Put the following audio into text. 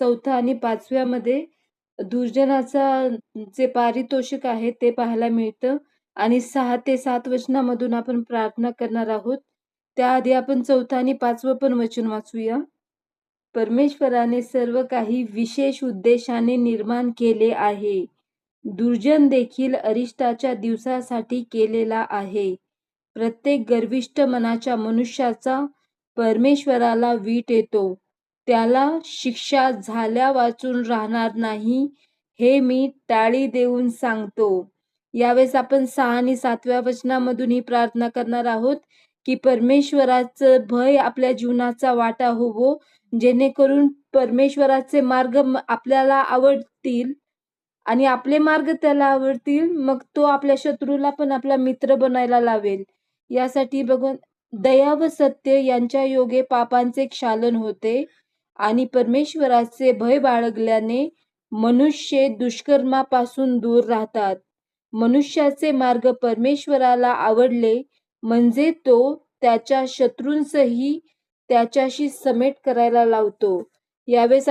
चौथं आणि पाचव्यामध्ये दुर्जनाचा जे पारितोषिक आहे ते पाहायला मिळतं. आणि सहा ते सात वचनामधून आपण प्रार्थना करणार आहोत. त्याआधी आपण चौथं आणि पाचवं पण वचन वाचूया. परमेश्वराने सर्व काही विशेष उद्देशाने निर्माण केले आहे. दुर्जन देखील अरिष्टाच्या दिवसासाठी केलेला आहे. प्रत्येक गर्विष्ठ मनाच्या मनुष्याचा परमेश्वराला वीट येतो. त्याला शिक्षा झाल्या वाचून राहणार नाही हे मी टाळी देऊन सांगतो. यावेळेस आपण सहा आणि सातव्या वचनामधून ही प्रार्थना करणार आहोत की परमेश्वराचं भय आपल्या जीवनाचा वाटा होवो जेणेकरून परमेश्वराचे मार्ग आपल्याला आवडतील आणि आपले मार्ग त्याला आवडतील मग तो आपल्या शत्रूला पण आपला मित्र बनायला लावेल. यासाठी बघून दया व सत्य यांच्या योगे पापांचे क्षालन होते. आणि परमेश्वराचे भय बाळगल्याने मनुष्य दुष्कर्मापासून दूर राहतात. मनुष्याचे मार्ग परमेश्वराला आवडले म्हणजे तो त्याच्या शत्रूंसही त्याच्याशी समेट करायला लावतो. यावेळेस